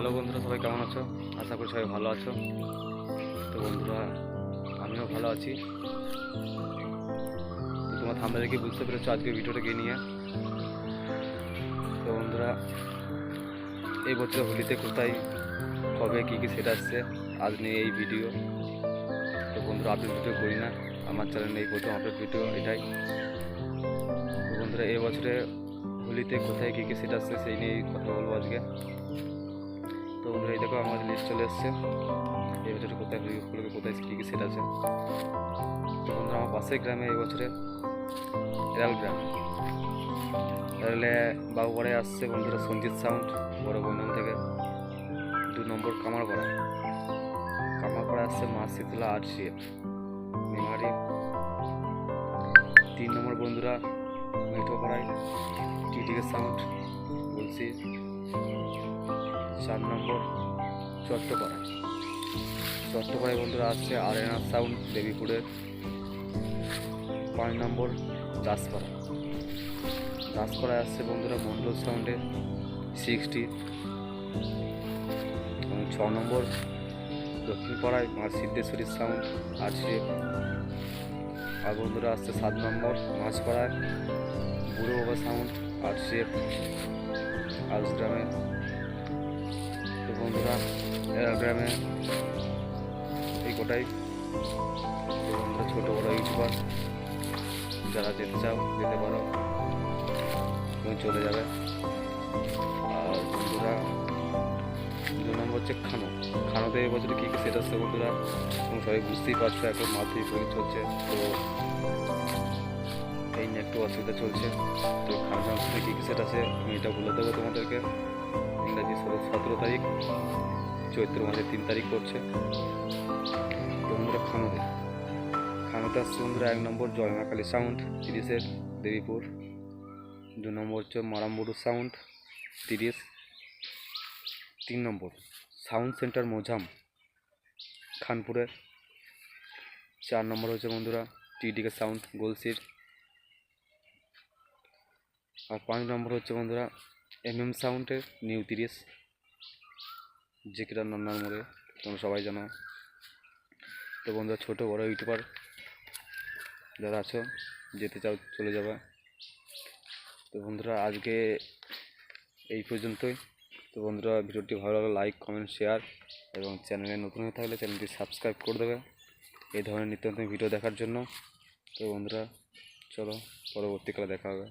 Hello বন্ধুরা, সবাই কেমন আছো? আশা করি সবাই ভালো আছো। তো বন্ধুরা, আমিও ভালো আছি। তোমার থামলে দেখে বুঝতে পেরেছ আজকে ভিডিওটা কে নিয়ে? তো বন্ধুরা, এই বছর হোলিতে কোথায়, কবে, কী কী সেট আসছে, আজ নিয়ে এই ভিডিও। তো বন্ধুরা আপডেট ভিডিও করি না, আমার চ্যানেলে এই প্রথম আপডেট ভিডিও এটাই। তো বন্ধুরা, এই বছরে হোলিতে কোথায় কী কী সেট আসছে সেই নিয়ে কথা বলব আজকে। তো বন্ধুরা, এই দেখো আমাদের লিস্ট চলে এসছে। এই বছরে কোথায় হোলি উপলক্ষে কোথায় কী কী সেট আছে। তো বন্ধুরা, আমার পাশের গ্রামে এই বছরে এরাল গ্রাম। এরালে বাবুপাড়ায় আসছে বন্ধুরা সঞ্জিত সাউন্ড, বড় বন্ধন থেকে। দু নম্বর কামারপাড়া। কামারপাড়া আসছে মা শীতলা আট সিএফ মেমারি। তিন নম্বর বন্ধুরা, মিঠোপাড়ায় টিটিকে সাউন্ড বলছি। চার নম্বর চট্টপাড়া। চট্টপাড়ায় বন্ধুরা আসছে আরেনা সাউন্ড দেবীপুরের পাঁচ নম্বর দাসপাড়া। দাসপাড়ায় আসছে বন্ধুরা মন্ডল সাউন্ডে সিক্সটি এবং ছ নম্বর দক্ষিণপাড়ায় মা সিদ্ধেশ্বরী সাউন্ড আটশো আর বন্ধুরা আসছে সাত নম্বর মাছপাড়ায় বুড়ো বাবা সাউন্ড আটশো আউস গ্রামে বন্ধুরা। গ্রামে এই কোটাই। বন্ধুরা ছোটো বড়ো ইউটিউবার। যারা যেতে চাও, যেতে পারো। তুমি চলে যাবে। আর বন্ধুরা দু নম্বর হচ্ছে খানো। খানোতে এবছরে কী কী সেট আসছে বন্ধুরা? তুমি সবাই বুঝতেই পারছ, এখন মাধ্যমিক পরীক্ষা চলছে। তো এই নিয়ে একটু অসুবিধা চলছে। তো খানো সাথে কী কী সেট আছে, আমি এটা বলে দেবো তোমাদেরকে। ইংরাজি সতেরো তারিখ, চৈত্র মাসের তিন তারিখ পড়ছে। খানোতে আসছে বন্ধুরা এক নম্বর জয়মা কালী সাউন্ড তিরিশের দেবীপুর। দু নম্বর হচ্ছে মারামবুরু সাউন্ড তিরিশ। তিন নম্বর সাউন্ড সেন্টার মোজাম, খানপুরের। চার নম্বর হচ্ছে বন্ধুরা, টিডিকে সাউন্ড গোলসির। আর পাঁচ নম্বর হচ্ছে বন্ধুরা এম এম সাউন্ডের নিউ তিরিশ। কিরা নান্নার মোড়ে তোমরা সবাই জানো। তো বন্ধুরা, ছোটো, বড়ো ইউটিউবার যারা আছো, যেতে চাও, চলে যাবে। তো বন্ধুরা, আজকে এই পর্যন্তই। তো বন্ধুরা, ভিডিওটি ভালো লাগলে লাইক, কমেন্ট, শেয়ার এবং চ্যানেলে নতুন হয়ে থাকলে চ্যানেলটি সাবস্ক্রাইব করে দেবে এই ধরনের নিত্য নতুন ভিডিও দেখার জন্য। তো বন্ধুরা, চলো, পরবর্তীকালে দেখা হবে।